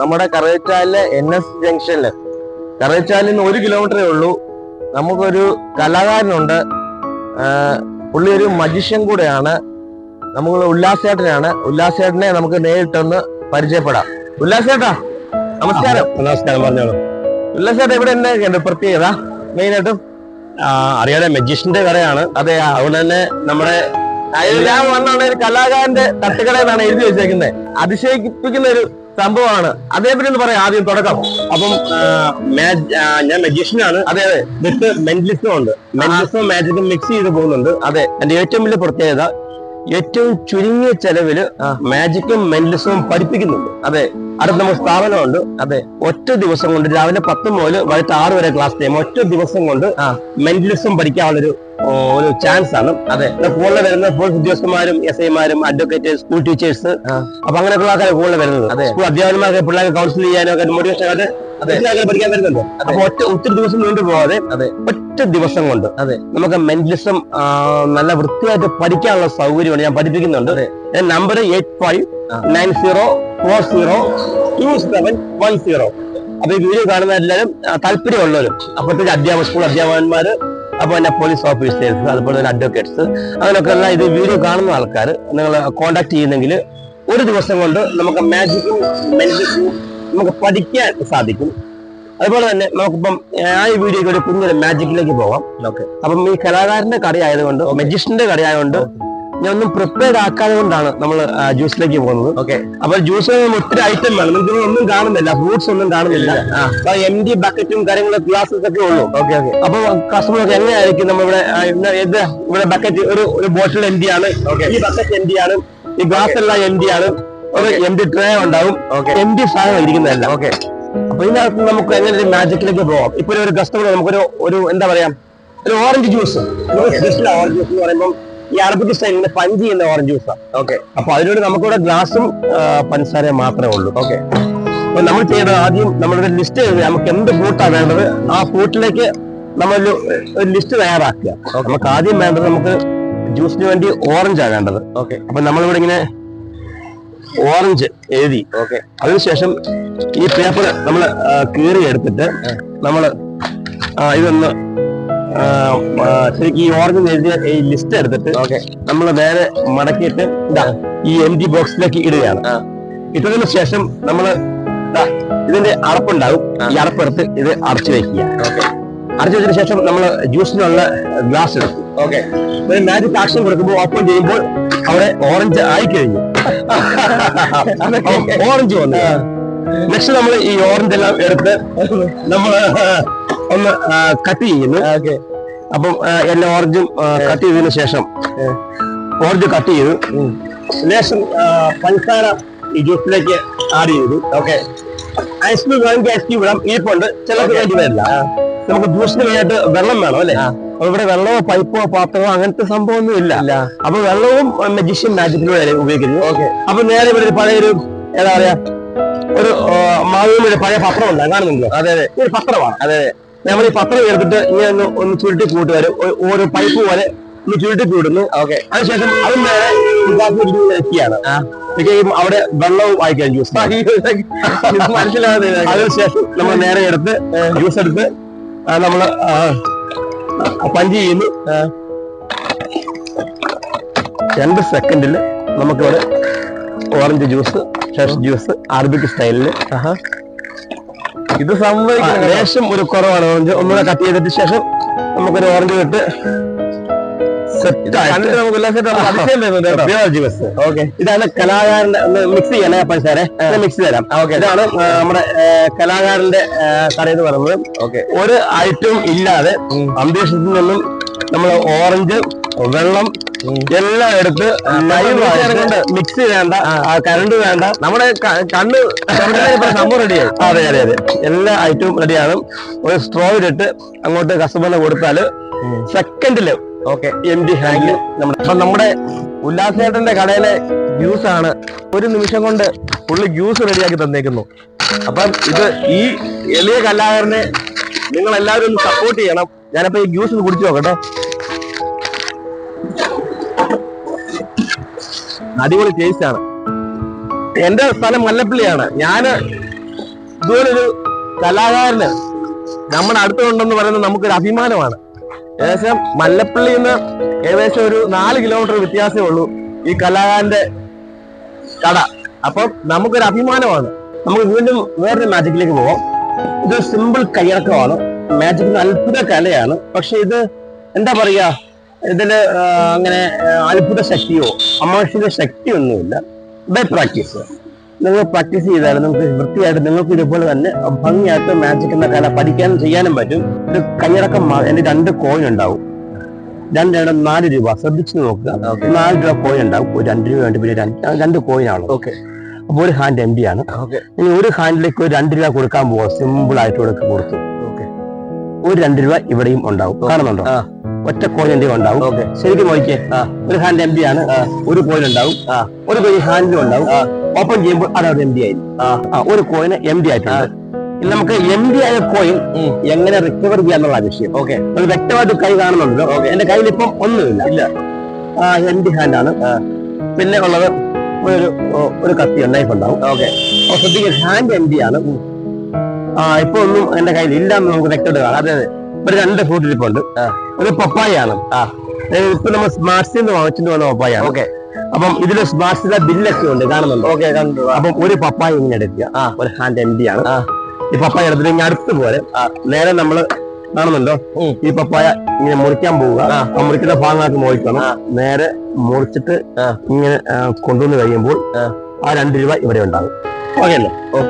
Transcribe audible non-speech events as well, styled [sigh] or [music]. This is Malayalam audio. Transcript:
നമ്മുടെ കറേച്ചാലിലെ എൻ എസ് ജംഗ്ഷനിൽ. കറേച്ചാലിൽ നിന്ന് ഒരു കിലോമീറ്ററേ ഉള്ളൂ. നമുക്കൊരു കലാകാരനുണ്ട്. പുള്ളി ഒരു മജിഷ്യൻ കൂടെയാണ്. നമുക്ക് ഉല്ലാസേട്ടനാണ്. ഉല്ലാസേട്ടനെ നമുക്ക് നേരിട്ടൊന്ന് പരിചയപ്പെടാം. ഉല്ലാസേട്ടാ നമസ്കാരം. നമസ്കാരം പറഞ്ഞോളൂ. ഉല്ലാസേട്ട ഇവിടെ എന്തൊക്കെയുണ്ട് പ്രത്യേകത? മെയിൻ ആയിട്ടും അറിയാതെ മജിഷ്യന്റെ കടയാണ് അതെ അതുകൊണ്ട് തന്നെ നമ്മുടെ ഞാൻ വന്നാണ് കലാകാരന്റെ തട്ടുകട എന്നാണ് എഴുതി വെച്ചേക്കുന്നത് അതിശയിപ്പിക്കുന്ന ഒരു സംഭവമാണ്. അതേപറ്റി ഒന്ന് പറയാം ആദ്യം തുടക്കം. അപ്പം ഞാൻ മജീഷ്യനാണ് അതെ അതെ. വിത്ത് മെന്റലിസ്റ്റും ഉണ്ട്. മെന്റലിസ്റ്റും മാജിക്കും മിക്സ് ചെയ്ത് പോകുന്നുണ്ട്. അതെ. എന്റെ ഏറ്റവും വലിയ പ്രത്യേകത ഏറ്റവും ചുരുങ്ങിയ ചെലവിൽ മാജിക്കും മെന്റലിസവും പഠിപ്പിക്കുന്നുണ്ട്. അതെ. അടുത്ത നമുക്ക് സ്ഥാപനമുണ്ട്. അതെ. ഒറ്റ ദിവസം കൊണ്ട് രാവിലെ പത്ത് മുതൽ വൈകിട്ട് ആറ് വരെ ക്ലാസ് ടൈം ഒറ്റ ദിവസം കൊണ്ട്. മെന്റലിസം പഠിക്കാനുള്ളൊരു ഒരു ചാൻസ് ആണ് അതെ കൂടുതൽ വരുന്ന സ്കൂൾ ഉദ്യോഗസ്ഥന്മാരും എസ് ഐമാരും അഡ്വക്കേറ്റ് സ്കൂൾ ടീച്ചേഴ്സ്. അപ്പൊ അങ്ങനെയൊക്കെയുള്ള ആൾക്കാർ കൂടുതൽ വരുന്നത് അതെ. സ്കൂൾ അധ്യാപകന്മാർക്ക് പിള്ളേർക്ക് കൗൺസിൽ ചെയ്യാനൊക്കെ മോട്ടിവേഷൻ ആയിട്ട് പഠിക്കാൻ വരുന്നുണ്ട് അപ്പൊ ഒറ്റ ഒത്തിരി ദിവസം നീണ്ടു പോവാതെ അതെ. ഒറ്റ ദിവസം കൊണ്ട് നമുക്ക് മെന്റലിസം നല്ല വൃത്തിയായിട്ട് പഠിക്കാനുള്ള സൗകര്യമാണ് ഞാൻ പഠിപ്പിക്കുന്നുണ്ട് അതെ. Number eight five. Nine zero four zero two seven one zero അപ്പൊ ഈ വീഡിയോ കാണുന്ന എല്ലാവരും താല്പര്യമുള്ളവരും അപ്പോഴത്തേക്ക് അധ്യാപക സ്കൂൾ അധ്യാപകന്മാര് അപ്പൊ തന്നെ പോലീസ് ഓഫീസേഴ്സ് അതുപോലെ തന്നെ അഡ്വക്കേറ്റ്സ് അങ്ങനെയൊക്കെ ഉള്ള ഇത് വീഡിയോ കാണുന്ന ആൾക്കാർ നിങ്ങൾ കോണ്ടാക്ട് ചെയ്യുന്നെങ്കിൽ ഒരു ദിവസം കൊണ്ട് നമുക്ക് മാജിക്കും മെന്റലിസും നമുക്ക് പഠിക്കാൻ സാധിക്കും. അതുപോലെ തന്നെ നമുക്കിപ്പം ആ ഈ വീഡിയോയ്ക്ക് ഒരു കുഞ്ഞൊരു മാജിക്കിലേക്ക് പോവാം. ഓക്കെ അപ്പം ഈ കലാകാരന്റെ കടയായതുകൊണ്ട് മജീഷ്യന്റെ കടയായതുകൊണ്ട് ഞാൻ ഒന്നും പ്രിപ്പയർഡ് ആക്കാതെ കൊണ്ടാണ് നമ്മൾ ജ്യൂസിലേക്ക് പോകുന്നത്. ഓക്കെ അപ്പൊ ജ്യൂസ് ഒത്തിരി ഐറ്റം വേണം. നിങ്ങൾക്ക് ഒന്നും കാണുന്നില്ല. ഫ്രൂട്ട്സ് ഒന്നും കാണുന്നില്ല. എം ഡി ബക്കറ്റും കാര്യങ്ങളും ഗ്ലാസസ് ഒക്കെ ഉള്ളൂ. ഓക്കെ ഓക്കെ അപ്പൊ കസ്റ്റമർക്ക് എങ്ങനെയായിരിക്കും നമ്മളിവിടെ ഇത് ഇവിടെ ബക്കറ്റ് ഒരു ഒരു ബോട്ടിൽ എം ഡി ആണ്. ഈ ബക്കറ്റ് എം ഡി ആണ്. ഈ ഗ്ലാസ് എല്ലാം എം ഡി ആണ്. ഒരു എം ഡി ട്രേ ഉണ്ടാവും. ഓക്കെ എം ഡി സാധനം ഇരിക്കുന്നതല്ല. ഓക്കെ അപ്പൊ ഇതിനകത്ത് നമുക്ക് എങ്ങനെ ഒരു മാജിക്കിലേക്ക് പോവാം? ഇപ്പൊ ഒരു കസ്റ്റമർ നമുക്കൊരു ഒരു എന്താ പറയാ ഒരു ഓറഞ്ച് ജ്യൂസ് ഓറഞ്ച് ജ്യൂസ് എന്ന് പറയുമ്പോൾ ഈ അറബിക് സ്റ്റൈലിന്റെ പഞ്ചി എന്ന ഓറഞ്ച് ജ്യൂസാണ് ഓക്കെ അപ്പൊ അതിനോട് നമുക്കിവിടെ ഗ്ലാസും പഞ്ചസാരയും മാത്രമേ ഉള്ളൂ. ഓക്കെ അപ്പൊ നമ്മൾ ചെയ്യേണ്ടത് ആദ്യം നമ്മളൊരു ലിസ്റ്റ് എഴുതി നമുക്ക് എന്ത് ഫ്രൂട്ടാണ് വേണ്ടത് ആ ഫ്രൂട്ടിലേക്ക് നമ്മളൊരു ഒരു ലിസ്റ്റ് തയ്യാറാക്കുക. നമുക്ക് ആദ്യം വേണ്ടത് നമുക്ക് ജ്യൂസിന് വേണ്ടി ഓറഞ്ച് ഓറഞ്ചാണ് വേണ്ടത്. ഓക്കെ അപ്പൊ നമ്മളിവിടെ ഇങ്ങനെ ഓറഞ്ച് എഴുതി. ഓക്കെ അതിനുശേഷം ഈ പേപ്പർ നമ്മൾ കീറി എടുത്തിട്ട് നമ്മൾ ഇതൊന്ന് ശരിക്കും ഈ ഓറഞ്ച് എഴുതിയ ഈ ലിസ്റ്റ് എടുത്തിട്ട് നമ്മൾ നേരെ മടക്കിയിട്ട് ഇതാ ഈ എം ജി ബോക്സിലേക്ക് ഇടുകയാണ്. ഇട്ടതിനു ശേഷം നമ്മൾ ഇതിന്റെ അടപ്പുണ്ടാവും ഈ അടപ്പെടുത്ത് ഇത് അടച്ചു വെക്കുക അടച്ചു വെച്ചതിന് ശേഷം നമ്മൾ ജ്യൂസിനുള്ള ഗ്ലാസ് എടുക്കും. ഓക്കെ ഒരു മാജിക് ആക്ഷൻ കൊടുക്കുമ്പോൾ ഓപ്പൺ ചെയ്യുമ്പോൾ അവിടെ ഓറഞ്ച് ആയി കഴിഞ്ഞു ഓറഞ്ച് വന്നു. നെക്സ്റ്റ് നമ്മൾ ഈ ഓറഞ്ച് എല്ലാം എടുത്ത് നമ്മൾ ഒന്ന് കട്ട് ചെയ്യുന്നു. അപ്പം എല്ലാ ഓറഞ്ചും കട്ട് ചെയ്തതിന് ശേഷം ഓറഞ്ച് കട്ട് ചെയ്തു. ലേശം പഞ്ചസാര ഈ ജ്യൂസിലേക്ക് ആഡ് ചെയ്തു. ഓക്കെ ഐസ്ക്രീം വേണമെങ്കിൽ ഐസ്ക്രീം ഇടാം. ഇരിപ്പുണ്ട് ചിലർക്ക് വേണ്ടി വരില്ല നമുക്ക് ജ്യൂസിന് വേണ്ടിയിട്ട് വെള്ളം വേണം അല്ലേ. അപ്പൊ ഇവിടെ വെള്ളമോ പൈപ്പോ പാത്രമോ അങ്ങനത്തെ സംഭവമൊന്നും ഇല്ല. അപ്പൊ വെള്ളവും മെജിഷ്യൻ മാജിക്കിലൂടെ ഉപയോഗിക്കുന്നു. ഓക്കെ അപ്പൊ നേരെ ഇവിടെ ഒരു പഴയൊരു ഏതാ പറയാ ഒരു മാവിയുടെ പഴയ പത്രം ഉണ്ടാകും കാണുന്നുണ്ടോ അതെ അതെ. ഒരു പത്രമാണ്. അതെ അതെ. നമ്മൾ ഈ പത്രം എടുത്തിട്ട് ഇങ്ങനെ ഒന്ന് ഒന്ന് ചുരുട്ടി കൂട്ടുവരും ഓരോ പൈപ്പ് പോലെ ഒന്ന് ചുരുട്ടി കൂടുന്നു ഓക്കെ അതിനുശേഷം അതും നേരെ. വെക്കുകയും അവിടെ വെള്ളവും വായിക്കാൻ ജ്യൂസ് [laughs] മനസ്സിലാകാതെ അതിനുശേഷം നമ്മൾ നേരെ എടുത്ത് ജ്യൂസ് എടുത്ത് നമ്മൾ പഞ്ച് ചെയ്യുന്നു. രണ്ട് സെക്കൻഡിൽ നമുക്കിവിടെ orange juice fresh juice Arabic സ്റ്റൈലിൽ ഇത് സംഭവിക്കുന്നത് ലേശം ഒരു കുറവാണ്. ഓറഞ്ച് ഒന്നുകൂടെ കട്ട് ചെയ്തിട്ട് ശേഷം നമുക്കൊരു ഓറഞ്ച് കിട്ട്. ഇതാണ് കലാകാരന്റെ മിക്സ് ചെയ്യണേ പഞ്ചസാരെ മിക്സ് തരാം. ഓക്കെ ഇതാണ് നമ്മുടെ കലാകാരന്റെ കട എന്ന് പറയുന്നത്. ഒരു ഐറ്റവും ഇല്ലാതെ അന്തരീക്ഷത്തിൽ നിന്നും നമ്മൾ ഓറഞ്ച് വെള്ളം എല്ലാം എടുത്ത്. മിക്സ് വേണ്ട കരണ്ട് വേണ്ട. നമ്മുടെ കണ്ണ് സംഭവം റെഡിയായി അതെ അതെ അതെ. എല്ലാ ഐറ്റവും റെഡിയാണ് ഒരു സ്ട്രോ ഇട്ട് അങ്ങോട്ട് കസ്റ്റമറിന് കൊടുത്താൽ സെക്കൻഡിൽ ഓക്കെ. എം ഡി ഹാങ്ങിൽ നമ്മുടെ അപ്പൊ നമ്മുടെ ഉല്ലാസേട്ടന്റെ കടയിലെ ജ്യൂസ് ആണ്. ഒരു നിമിഷം കൊണ്ട് പുള്ളി ജ്യൂസ് റെഡിയാക്കി തന്നേക്കുന്നു. അപ്പം ഇത് ഈ എളിയ കലാകാരനെ നിങ്ങൾ എല്ലാവരും സപ്പോർട്ട് ചെയ്യണം. ഞാനപ്പോ ഈ ജ്യൂസ് ഒന്ന് കുടിച്ചു നോക്കട്ടെ. അടിപൊളി ടേസ്റ്റ് ആണ്. എന്റെ സ്ഥലം മല്ലപ്പള്ളിയാണ്. ഞാൻ ഇതുപോലൊരു കലാകാരന് നമ്മുടെ അടുത്തുണ്ടെന്ന് പറയുന്നത് നമുക്കൊരു അഭിമാനമാണ്. ഏകദേശം മല്ലപ്പള്ളിയിൽ നിന്ന് ഏകദേശം ഒരു നാല് കിലോമീറ്റർ വ്യത്യാസമേ ഉള്ളൂ ഈ കലാകാരന്റെ കട. അപ്പം നമുക്കൊരു അഭിമാനമാണ്. നമുക്ക് വീണ്ടും വേറൊരു മാജിക്കിലേക്ക് പോവാം. ഇത് സിമ്പിൾ കൈയടക്കമാണ്. മാജിക് അത്ഭുത കലയാണ്. പക്ഷെ ഇത് എന്താ പറയാ ഇതിൽ അങ്ങനെ അത്ഭുത ശക്തിയോ അമാഷിന്റെ ശക്തിയൊന്നുമില്ല. ബൈ പ്രാക്ടീസ് നിങ്ങൾ പ്രാക്ടീസ് ചെയ്താൽ നമുക്ക് വൃത്തിയായിട്ട് നിങ്ങൾക്ക് ഇതുപോലെ തന്നെ ഭംഗിയായിട്ട് മാജിക് എന്ന കല പഠിക്കാനും ചെയ്യാനും പറ്റും. ഇത് കൈയടക്കം എന്റെ രണ്ട് കോയിൻ ഉണ്ടാവും. രണ്ട് രണ്ട് നാല് രൂപ. ശ്രദ്ധിച്ചു നോക്കുക. നാല് രൂപ കോയിൻ ഉണ്ടാവും. രണ്ട് രൂപ വേണ്ടി പിന്നെ രണ്ട് രണ്ട് കോയിനാണ് ഓക്കെ അപ്പോൾ ഒരു ഹാൻഡ് എം ഡി ആണ് ഇനി ഒരു ഹാൻഡിലേക്ക് ഒരു രണ്ട് രൂപ കൊടുക്കാൻ പോവാ. സിമ്പിൾ ആയിട്ട് കൊടുക്ക കൊടുത്തു. ഓക്കെ ഒരു രണ്ട് രൂപ ഇവിടെയും ഉണ്ടാവും. കാണുന്നുണ്ടോ? ഒറ്റ കോയിൻ എന്റെ ഉണ്ടാവും. ശരിക്കും നോക്കിയേ ഒരു ഹാൻഡ് എം ആണ്. ഒരു കോയിൻ ഉണ്ടാവും. ഒരു കോയിൻ ഹാൻഡിലും ഉണ്ടാവും. ഓപ്പൺ ചെയ്യുമ്പോൾ അത് എം ഡി ആയി ഒരു കോയിന് എം ഡി ആയിട്ടുണ്ട് നമുക്ക് എം ഡി ആയ കോയിൻ എങ്ങനെ റിക്കവർ ചെയ്യാന്നുള്ള വിഷയം ഓക്കെ വ്യക്തമായിട്ട് കൈ കാണുന്നുണ്ടല്ലോ. എന്റെ കയ്യിൽ ഇപ്പം ഒന്നുമില്ല. ഇല്ല. ആ എം ഡി ഹാൻഡ് ആണ്. പിന്നെ ഉള്ളത് ഒരു ഒരു കത്തി ഉണ്ടായിട്ടുണ്ടാവും ഓക്കെ ശ്രദ്ധിക്കുക ഹാൻഡ് എം ഡി ആണ്. ആ ഇപ്പൊ ഒന്നും എന്റെ കയ്യിൽ ഇല്ല എന്ന് നമുക്ക് വ്യക്തമായിട്ട് കാണാം. അതെ ഒരു രണ്ട് ഫ്രൂട്ട് ഇരിപ്പുണ്ട്. ഉണ്ട് ഒരു പപ്പായാണ് ആ. ഇപ്പൊ നമ്മൾ സ്മാർട്സിൽ നിന്ന് വാങ്ങിച്ചിട്ട് വന്ന പപ്പായാണ് ഓക്കെ. അപ്പം ഇതിൽ സ്മാർട്സിലെ ബില്ലൊക്കെ ഉണ്ട് കാണുന്നുണ്ട്? ഓക്കെ കണ്ടു. അപ്പം ഒരു പപ്പായ ഇങ്ങനെ എടുക്കുക. ആ. ഒരു ഹാൻഡ് എം ആണ്. ഈ പപ്പായ എടുത്തിട്ട് ഇങ്ങനെ അടുത്ത് പോലെ. നേരെ നമ്മൾ കാണുന്നുണ്ടോ. ഈ പപ്പായ ഇങ്ങനെ മുറിക്കാൻ പോവുക. ആ. മുറിക്കുന്ന ഭാഗങ്ങളൊക്കെ മുറിക്കണം നേരെ മുറിച്ചിട്ട് ഇങ്ങനെ കൊണ്ടുവന്ന് കഴിയുമ്പോൾ ആ. ആ രണ്ട് രൂപ ഇവിടെ ഉണ്ടാകും. ഓക്കെ അല്ലേ?